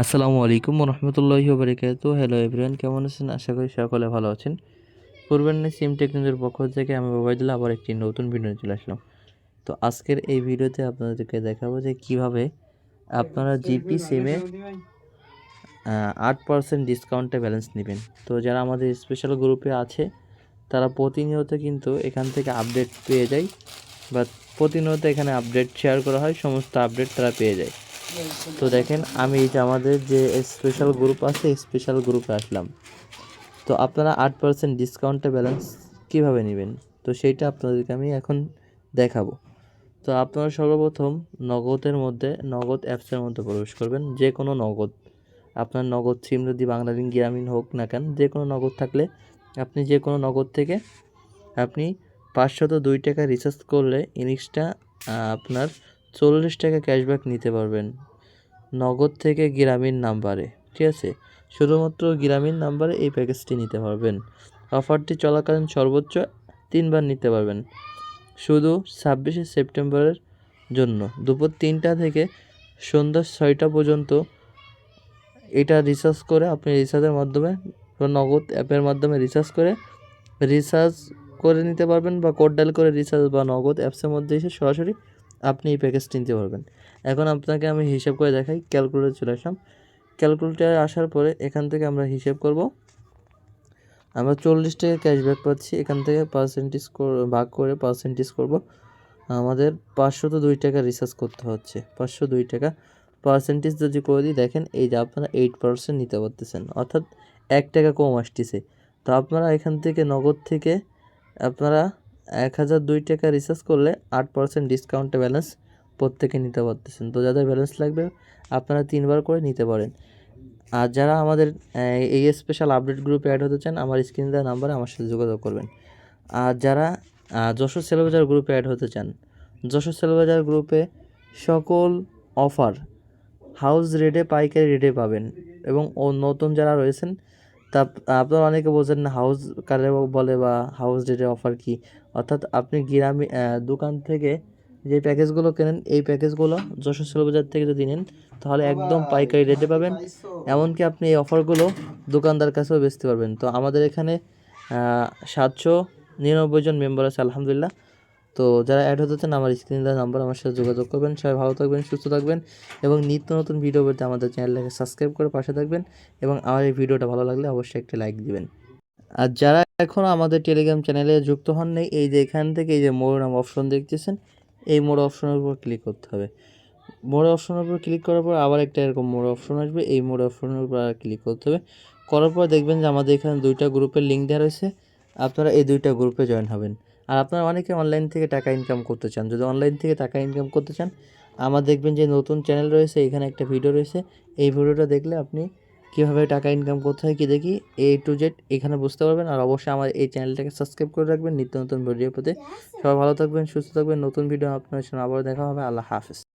আসসালামু আলাইকুম রহমতুল্লাহি বারিকাত হ্যালো এভরিওয়ান কেমন আছেন? আশা করি সকলে ভালো আছেন। পূর্বের সিম টেকনোলজির পক্ষ থেকে আমি ওবায়দুল্লাহ আবার একটি নতুন ভিডিও চলে আসলাম। তো আজকের এই ভিডিওতে আপনাদেরকে দেখাবো যে কীভাবে আপনারা জিপি সিমে আট পার্সেন্ট ডিসকাউন্টে ব্যালেন্স নেবেন। তো যারা আমাদের স্পেশাল গ্রুপে আছে, তারা প্রতিনিয়ত কিন্তু এখান থেকে আপডেট পেয়ে যায়, বা প্রতিনিয়ত এখানে আপডেট শেয়ার করা হয়, সমস্ত আপডেট তারা পেয়ে যায়। তো দেখেন, আমি এই যে আমাদের যে স্পেশাল গ্রুপ আছে স্পেশাল গ্রুপে আসলাম। তো আপনারা আট পার্সেন্ট ডিসকাউন্টে ব্যালেন্স কীভাবে নেবেন? তো সেইটা আপনাদেরকে আমি এখন দেখাবো। তো আপনারা সর্বপ্রথম নগদের মধ্যে, নগদ অ্যাপসের মধ্যে প্রবেশ করবেন। যে কোনো নগদ, আপনার নগদ সিম যদি বাংলালিন গ্রামীণ হোক না কেন যে কোনো নগদ থাকলে আপনি যে কোনো নগদ থেকে আপনি পাঁচশত দুই টাকা রিচার্জ করলে ইনিক্সটা আপনার চল্লিশ টাকা ক্যাশব্যাক নিতে পারবেন। নগদ থেকে গ্রামীণ নাম্বারে, ঠিক আছে? শুধুমাত্র গ্রামীণ নাম্বারে এই প্যাকেজটি নিতে পারবেন। অফারটি চলাকালীন সর্বোচ্চ তিনবার নিতে পারবেন। শুধু ছাব্বিশে সেপ্টেম্বরের জন্য। দুপুর তিনটা থেকে সন্ধ্যা ছয়টা পর্যন্ত এটা রিচার্জ করে আপনি রিচার্জের মাধ্যমে বা নগদ অ্যাপের মাধ্যমে রিচার্জ করে রিচার্জ করে নিতে পারবেন বা কোড ডায়াল করে রিচার্জ বা নগদ অ্যাপসের মধ্যে এসে সরাসরি আপনি এই প্যাকেজটি নিতে পারবেন। এখন আপনাকে আমি হিসাব করে দেখাই ক্যালকুলেটর চলে আসলাম। ক্যালকুলেটারে আসার পরে এখান থেকে আমরা হিসাব করব। আমরা চল্লিশ টাকা ক্যাশব্যাক পাচ্ছি, এখান থেকে পার্সেন্টেজ ভাগ করে পার্সেন্টেজ করব। আমাদের পাঁচশো তো দুই টাকা রিচার্জ করতে হচ্ছে, পাঁচশো দুই টাকা। পার্সেন্টেজ যদি করে দিই, দেখেন এই যে আপনারা এইট পার্সেন্ট নিতে পারতেছেন, অর্থাৎ এক টাকা কম আসতেছে। তো আপনারা এখান থেকে নগদ থেকে আপনারা এক হাজার দুই টাকা রিচার্জ করলে আট পার্সেন্ট ডিসকাউন্টে ব্যালেন্স প্রত্যেকে নিতে পারতেছেন। তো যাদের ব্যালেন্স লাগবে, আপনারা তিনবার করে নিতে পারেন। আর যারা আমাদের এই স্পেশাল আপডেট গ্রুপে অ্যাড হতে চান, আমার স্ক্রিনে দেওয়া নাম্বারে আমার সাথে যোগাযোগ করবেন। আর যারা যশোর সেলবাজার গ্রুপে অ্যাড হতে চান, যশোর সেলবাজার গ্রুপে সকল অফার হাউস রেটে পাইকারি রেটে পাবেন। এবং ও নতুন যারা রয়েছেন তা আপনারা অনেকে বোঝেন না হাউস কারে বলে বা হাউস রেটে অফার কি? অর্থাৎ আপনি গ্রামে দোকান থেকে যে প্যাকেজগুলো কেনেন এই প্যাকেজগুলো যশোর সেলবাজার থেকে যদি নেন তাহলে একদম পাইকারি রেটে পাবেন। এমনকি আপনি এই অফারগুলো দোকানদার কাছেও বেচতে পারবেন। তো আমাদের এখানে সাতশো নিরানব্বই জন মেম্বার আছে আলহামদুলিল্লাহ। তো যারা অ্যাড হতে চান আমার স্ক্রিনে দেওয়া নাম্বার আমার সাথে যোগাযোগ করবেন। সবাই ভালো থাকবেন, সুস্থ থাকবেন এবং নিত্য নতুন ভিডিও পেতে আমাদের চ্যানেলটাকে সাবস্ক্রাইব করে পাশে থাকবেন এবং আমার এই ভিডিওটা ভালো লাগলে অবশ্যই একটি লাইক দিবেন। আর যারা এখনও আমাদের টেলিগ্রাম চ্যানেলে যুক্ত হন নেই, এই যে এখান থেকে এই যে মোর নাম অপশন দেখতেছেন, এই মোড় অপশনের উপর ক্লিক করতে হবে। মোড় অপশনের উপর ক্লিক করার পর আবার একটা এরকম মোড় অপশন আসবে, এই মোড় অপশনের উপর ক্লিক করতে হবে। করার পর দেখবেন যে আমাদের এখানে দুইটা গ্রুপের লিঙ্ক দেওয়া রয়েছে। আপনারা এই দুইটা গ্রুপে জয়েন হবেন। আর আপনারা অনেকে অনলাইন থেকে টাকা ইনকাম করতে চান। যদি অনলাইন থেকে টাকা ইনকাম করতে চান, আমার দেখবেন যে নতুন চ্যানেল রয়েছে, এখানে একটা ভিডিও রয়েছে। এই ভিডিওটা দেখলে আপনি কীভাবে টাকা ইনকাম করতে হয় কী দেখি এ টু জেড এখানে বুঝতে পারবেন। আর অবশ্যই আমার এই চ্যানেলটাকে সাবস্ক্রাইব করে রাখবেন। নিত্য নতুন ভিডিও পেতে। সবাই ভালো থাকবেন, সুস্থ থাকবেন। নতুন ভিডিও আপনার সঙ্গে আবার দেখা হবে। আল্লাহ হাফেজ।